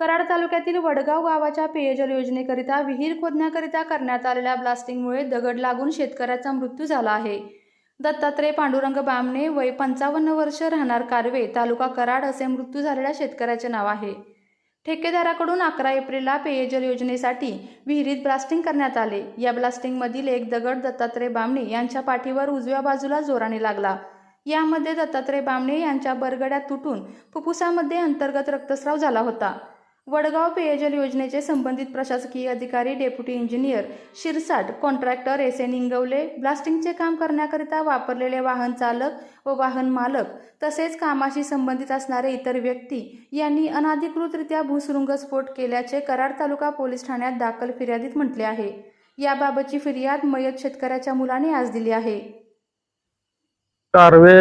कराड तालुक्यातील वडगाव गावाच्या पेयजल योजनेकरिता विहीर खोदण्याकरिता करण्यात आलेल्या ब्लास्टिंगमुळे दगड लागून शेतकऱ्याचा मृत्यू झाला आहे. दत्तात्रय पांडुरंग बामणे वय पंचावन्न वर्ष राहणार कारवे तालुका कराड असे मृत्यू झालेल्या शेतकऱ्याचे नाव आहे. ठेकेदाराकडून अकरा एप्रिलला पेयजल योजनेसाठी विहिरीत ब्लास्टिंग करण्यात आले. या ब्लास्टिंगमधील एक दगड दत्तात्रय बामणे यांच्या पाठीवर उजव्या बाजूला जोराने लागला. यामध्ये दत्तात्रय बामणे यांच्या बरगड्या तुटून फुफ्फुसामध्ये अंतर्गत रक्तस्राव झाला होता. वडगाव पेयजल योजनेचे संबंधित प्रशासकीय अधिकारी deputy engineer Shirsat contractor S A Ningwale. ब्लास्टिंगचे काम करण्याकरिता वापरलेले वाहन चालक व वाहन मालक तसेच कामाशी संबंधित असणारे इतर व्यक्ती यांनी अनाधिकृतरित्या भूसुरुंगस्फोट केल्याचे कराड तालुका पोलीस ठाण्यात दाखल फिर्यादीत म्हटले आहे. याबाबतची फिर्याद मयत शेतकऱ्याच्या मुलाने आज दिली आहे. कारवे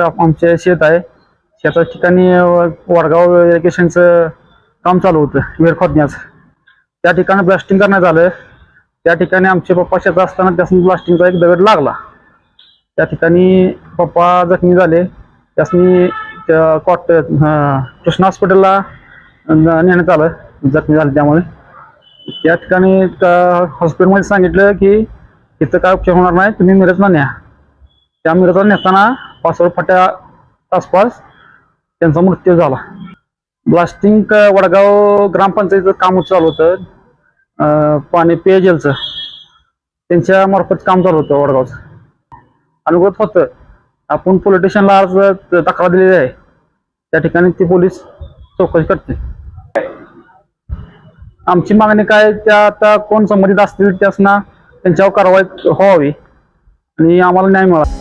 आमचे शेत आहे. शेता ठिकाणी वडगाव इरिगेशनचं काम चालू होतं विहीर खोदण्याचं. त्या ठिकाणी ब्लास्टिंग करण्यात आलं. त्या ठिकाणी आमचे पप्पा शेतात असताना त्यासनी ब्लास्टिंगचा एक दगड लागला. त्या ठिकाणी पप्पा जखमी झाले. त्यासनी त्या कॉट कृष्णा हॉस्पिटलला नेण्यात आलं. जखमी झाले त्यामुळे. त्या ठिकाणी हॉस्पिटलमध्ये सांगितलं की इथं काय उपचार होणार नाही तुम्ही मिरजला न्या. त्या मिरजला नेताना पासवर्ड फाट्या आसपास त्यांचा मृत्यू झाला. ब्लास्टिंग वडगाव ग्रामपंचायतीचं काम चालू होतं. पाणी पेयजलचं. त्यांच्या मार्फत काम चालू होतं वडगावचं. अनुगत होतं. आपण पोलीस स्टेशनला आज तक्रार दिलेली आहे. त्या ठिकाणी ती पोलीस चौकशी करते आमची मागणी काय त्या आता कोण संबंधित असतील त्यासना त्यांच्यावर कारवाई व्हावी आणि आम्हाला न्याय मिळावा.